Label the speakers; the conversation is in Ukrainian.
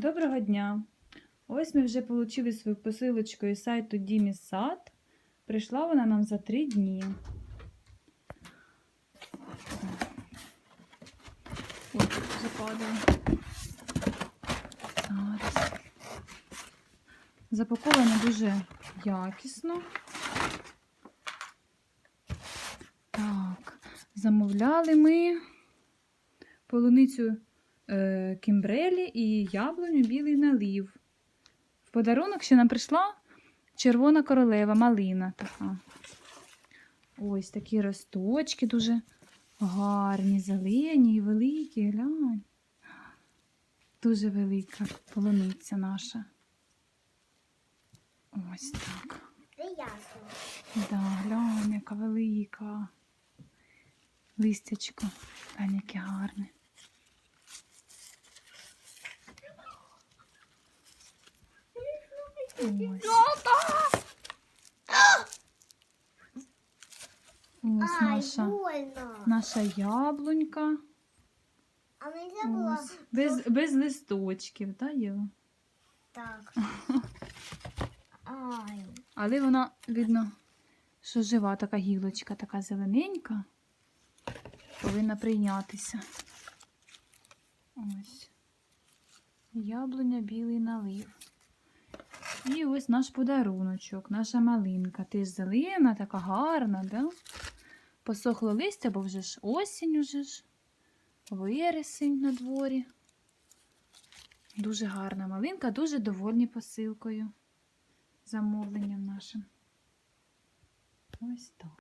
Speaker 1: Доброго дня! Ось ми вже отримали свою посилочку із сайту Дімі Сад. Прийшла вона нам за три дні. Ой, западала. Зараз. Запаковано дуже якісно. Так, замовляли ми полуницю кімбрелі і яблуню білий налив. В подарунок ще нам прийшла червона королева, малина така. Ось такі росточки дуже гарні, зелені і великі. Глянь. Дуже велика полуниця наша. Ось так. Да, глянь, яка велика. Листячко. Глянь, яке гарне. Ось. Наша, наша яблунька.
Speaker 2: А мені було
Speaker 1: Ось. Без, без листочків, так, Єва?
Speaker 2: так. Ай.
Speaker 1: Але вона, видно, що жива така гілочка, така зелененька. Повинна прийнятися. Ось. Яблуня білий налив. І ось наш подаруночок, наша малинка. Ти ж зелена, така гарна, да? Посохло листя, бо вже ж осінь уже ж. Вересень на дворі. Дуже гарна малинка, дуже довольні посилкою замовленням нашим. Ось так.